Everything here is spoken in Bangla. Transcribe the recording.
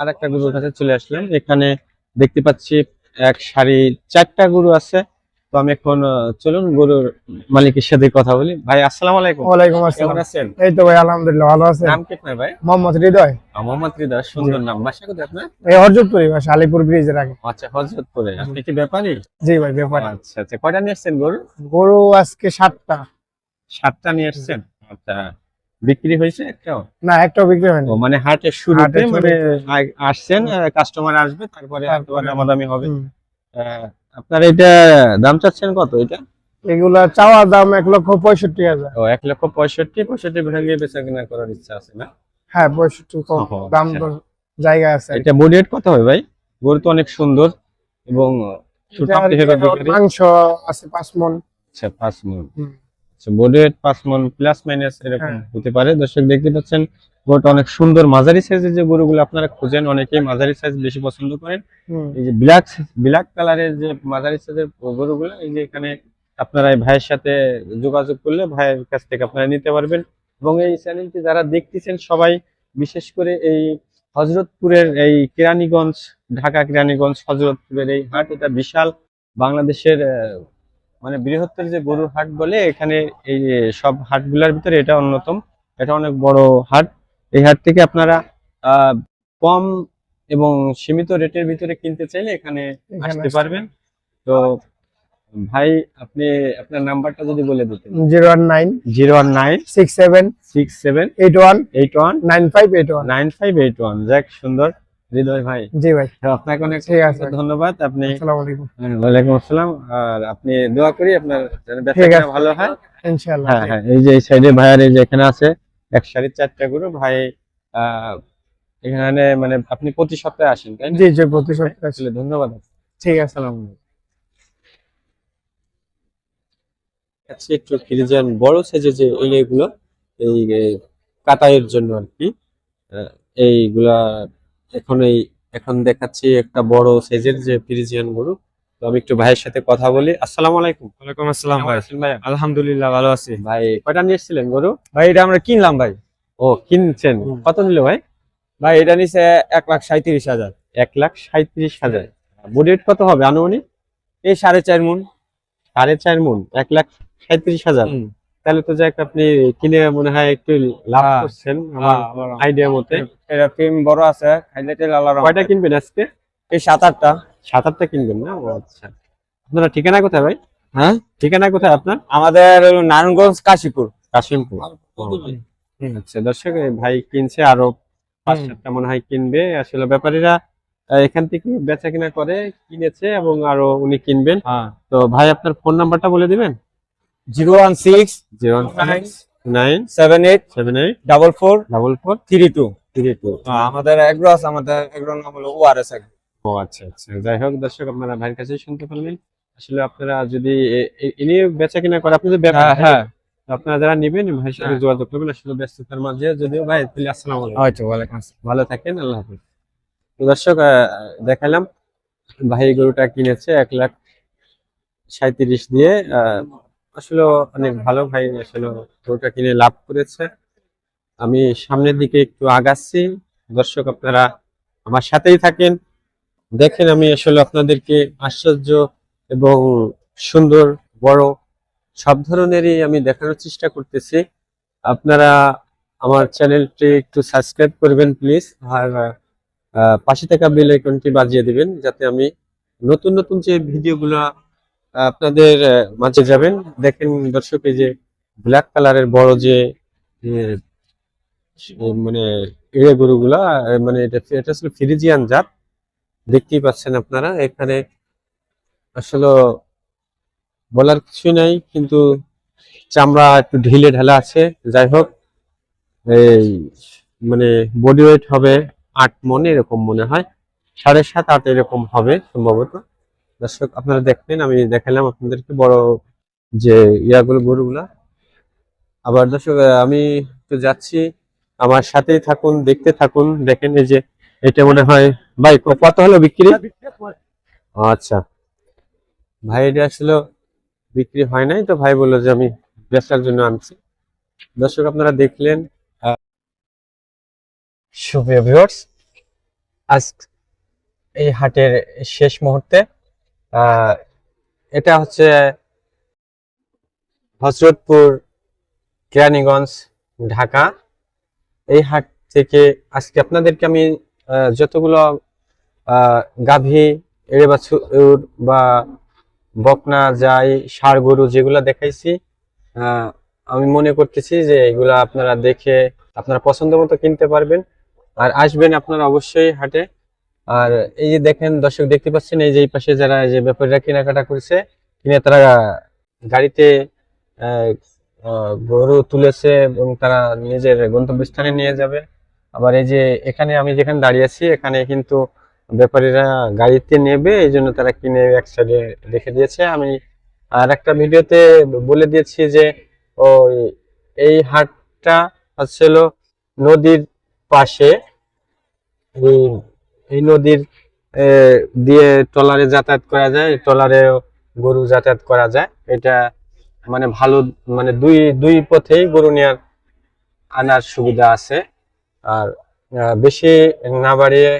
আর একটা গরুর কাছে চলে আসলাম। এখানে দেখতে পাচ্ছি এক সারি চারটা গরু আছে। তো আমি এখন চলুন গরুর মালিকের সাথে কথা বলি। ভাই আসসালামু আলাইকুম। ওয়ালাইকুম আসসালাম। কেমন আছেন? এই তো ভাই আলহামদুলিল্লাহ ভালো আছেন নাম কি আপনার ভাই? মোহাম্মদ হৃদয়। মোহাম্মদ রিদা সুন্দর নাম। বাসা কোথায় আপনার? এই হরজতপুরি বাসা আলিপুর ব্রিজের আগে। আচ্ছা হজরতপুরে। আপনি কি ব্যাপারী? জি ভাই ব্যাপার। আচ্ছা আচ্ছা কয়টা নিয়ে আসছেন গরু? গরু আজকে সাতটা। সাতটা নিয়ে এসছেন আচ্ছা। বিক্রি হয়েছে একটাও? না একটাও বিক্রি হয়নি। মানে হাটের শুরুতে মানে আসছেন কাস্টমার আসবে তারপরে দামাদামি হবে। আপনার এটা দাম চাচ্ছেন কত এটা? এগুলা চাওয়া দাম এক লক্ষ পঁয়ষট্টি হাজার। ও এক লক্ষ পঁয়ষট্টি পঁয়ষট্টি ভেঙে বেচা কিনা করার ইচ্ছা আছে না? হ্যাঁ পঁয়ষট্টি দাম আচ্ছা। জায়গা আছে। এটা বডি রেট কত হবে ভাই? গরু তো অনেক সুন্দর এবং। মাংস আছে পাঁচ মন। আচ্ছা পাঁচ মন। বডি রেট পাঁচ মন প্লাস মাইনাস এরকম হ্যাঁ। হতে পারে দর্শক দেখতে পাচ্ছেন গরুটা অনেক সুন্দর মাঝারি সাইজের যে গরুগুলো আপনারা খুঁজেন অনেকেই মাঝারি সাইজ বেশি পছন্দ করেন। এই যে ব্ল্যাক ব্ল্যাক কালারের যে মাঝারি সাইজের গরুগুলো এই যে এখানে আপনারা এই ভাইয়ের সাথে যোগাযোগ করলে ভাইয়ের কাছ থেকে আপনারা নিতে পারবেন এবং এই চ্যানেলটি যারা দেখতেছেন সবাই বিশেষ করে এই হজরতপুরের এই কেরানীগঞ্জ ঢাকা কেরানীগঞ্জ হজরতপুরের এই হাট এটা বিশাল বাংলাদেশের মানে বৃহত্তর যে গরুর হাট বলে এখানে এই সব হাটগুলোর ভিতরে এটা অন্যতম। এটা অনেক বড় হাট। এই হাট থেকে আপনারা কম এবং সীমিত রেটের ভিতরে কিনতে চাইলে এখানে আসতে পারবেন। তো ভাই আপনি আপনার নাম্বারটা যদি বলে দিতেন। Zero one nine zero one nine six seven six seven eight one eight one nine five eight one. Nine five eight one. যাক সুন্দর। হৃদয় ভাই। জি ভাই। আপনাকে অনেক ঠিক আছে ধন্যবাদ। আপনি ওয়ালাইকুম আসসালাম। আর আপনি দোয়া করি আপনার। ভালো হয়। ইনশাআল্লাহ। হ্যাঁ হ্যাঁ এই যে এই সাইডে ভাইয়ার এই যে এখানে আছে এক চারটা গরু। ভাই আহ, এখানে মানে আপনি প্রতি সপ্তাহে আসেন তাই জি জি প্রতি সপ্তাহে আসলে ধন্যবাদ। ঠিক আছে। আসসালামু আলাইকুম। আচ্ছা একটু বড় সাইজের যে এগুলো এই এ, কাটাইয়ের জন্য আর কি আহ, এইগুলা এখন এই এখন দেখাচ্ছি একটা বড় সাইজের যে ফ্রিজিয়ান গরু। তো আমি একটু ভাইয়ের সাথে কথা বলি। আসসালামু আলাইকুম। ওয়ালাইকুম আসসালাম ভাই। ভাই আলহামদুলিল্লাহ ভালো আছি। ভাই কয়টা নিয়ে এসেছিলেন গরু? ভাই এটা আমরা কিনলাম ভাই। ও কিনছেন? কত নিল ভাই? ভাই এটা নিছে এক লাখ সাঁত্রিশ হাজার। এক লাখ সাঁত্রিশ হাজার। বুলেট কত হবে আনুমানিক? এই সাড়ে চার মন। সাড়ে চার মন। এক লাখ সাঁত্রিশ হাজার। তাহলে তো যাক আপনি কিনে মনে হয় একটু লাভ হ্যাঁ। করছেন আমার আইডিয়া মতে। এটা ফ্রেম বড় আছে খাইলে তেল আলাদা কয়টা কিনবেন আজকে? এই সাত আটটা। সাত আটটা কিনবেন না? ও আচ্ছা। আপনারা ঠিকানা কোথায় ভাই? হ্যাঁ? ঠিকানা কোথায় আপনার? আমাদের নারায়ণগঞ্জ কাশীপুর। কাশিমপুর। আচ্ছা দর্শক ভাই কিনছে আরও পাঁচ সাতটা মনে হয় কিনবে। আসলে ব্যাপারীরা এখান থেকে বেচা কিনা করে কিনেছে এবং আরও উনি কিনবেন। হ্যাঁ। তো ভাই আপনার ফোন নাম্বারটা বলে দিবেন? Zero one six zero nine seven eight seven eight double four double four three two three two আমাদের এগ্রো আছে আমাদের এগ্রো নাম হলো ওআরএস ও আচ্ছা আচ্ছা। যাই হোক দর্শক আপনারা ভাইয়ের কাছে শুনতে পারলেন। আসলে আপনারা যদি ইনি বেচা কিনা করে আপনি তো হ্যাঁ হ্যাঁ। আপনারা যারা নেবেন ভাইয়ের সাথে হ্যাঁ। যোগাযোগ করবেন। আসলে ব্যস্ততার মাঝে যদিও ভাই তাহলে আসসালামু আলাইকুম। ওয়ালাইকুম আসসালাম। ভালো থাকেন আল্লাহ হাফিজ। দর্শক দেখালাম ভাই গরুটা কিনেছে এক লাখ সাঁত্রিশ দিয়ে আহ, আসলে অনেক ভালো ভাই, আসলে গরুটা কিনে লাভ করেছে। আমি সামনের দিকে একটু আগাচ্ছি। দর্শক, আপনারা আমার সাথেই থাকেন। দেখেন আমি আসলে আপনাদেরকে আশ্চর্য এবং সুন্দর, বড় সব ধরনেরই আমি দেখানোর চেষ্টা করতেছি। আপনারা আমার চ্যানেলটি একটু সাবস্ক্রাইব করবেন প্লিজ, আর পাশে থাকা বেল আইকনটি বাজিয়ে দিবেন, যাতে আমি নতুন নতুন যে ভিডিওগুলো আপনাদের মাঝে যাবেন, দেখেন দর্শক, এই যে ব্ল্যাক কালারের বড় যে মানে এড়ে গরুগুলা মানে এটা এটা আসলে ফ্রিজিয়ান জাত। দেখতেই পাচ্ছেন আপনারা, এখানে আসলে বলার কিছু নাই, কিন্তু চামড়া একটু ঢিলে ঢালা আছে। যাই হোক, এই মানে বডি ওয়েট হবে আট মন এরকম মনে হয়, সাড়ে সাত আট এরকম হবে সম্ভবত। দর্শক আপনারা দেখলেন আমি দেখালাম আপনাদেরকে বড় যে ইয়াগুলো গরুগুলা। আবার দর্শক আমি একটু যাচ্ছি। আমার সাথেই থাকুন দেখতে থাকুন। দেখেন এই যে এটা মনে হয় ভাই কত হলো বিক্রি? আচ্ছা। ভাই এটা আসলে বিক্রি হয় নাই তো ভাই বলল যে আমি ব্যবসার জন্য আনছি। দর্শক আপনারা দেখলেন সুপ্রিয় ভিউয়ার্স আজ এই হাটের শেষ মুহূর্তে এটা হচ্ছে হজরতপুর কেরানীগঞ্জ, ঢাকা। এই হাট থেকে আজকে আপনাদেরকে আমি যতগুলো গাভী, এড়ে বাছুর বা বকনা যাই ষাড় গরু যেগুলো দেখাইছি আমি মনে করতেছি যে এগুলা আপনারা দেখে আপনারা পছন্দ মতো কিনতে পারবেন। আর আসবেন আপনারা অবশ্যই হাটে। আর এই যে দেখেন, দর্শক দেখতে পাচ্ছেন, এই যে এই পাশে যারা এই যে ব্যাপারীরা কেনাকাটা করছে, কিনে তারা গাড়িতে গরু তুলেছে এবং তারা নিজের গন্তব্যস্থানে নিয়ে যাবে। আবার এই যে এখানে আমি যেখানে দাঁড়িয়ে আছি, এখানে কিন্তু ব্যাপারীরা গাড়িতে নেবে, এই জন্য তারা কিনে এক সাইডে রেখে দিয়েছে। আমি আর একটা ভিডিওতে বলে দিয়েছি যে, ওই এই হাটটা হচ্ছে হলো নদীর পাশে এই নদীর দিয়ে ট্রলারে যাতায়াত করা যায় ট্রলারে গরু যাতায়াত করা যায়। এটা মানে ভালো মানে দুই দুই পথেই গরু নেওয়ার আনার সুবিধা আছে। আর বেশি না বাড়িয়ে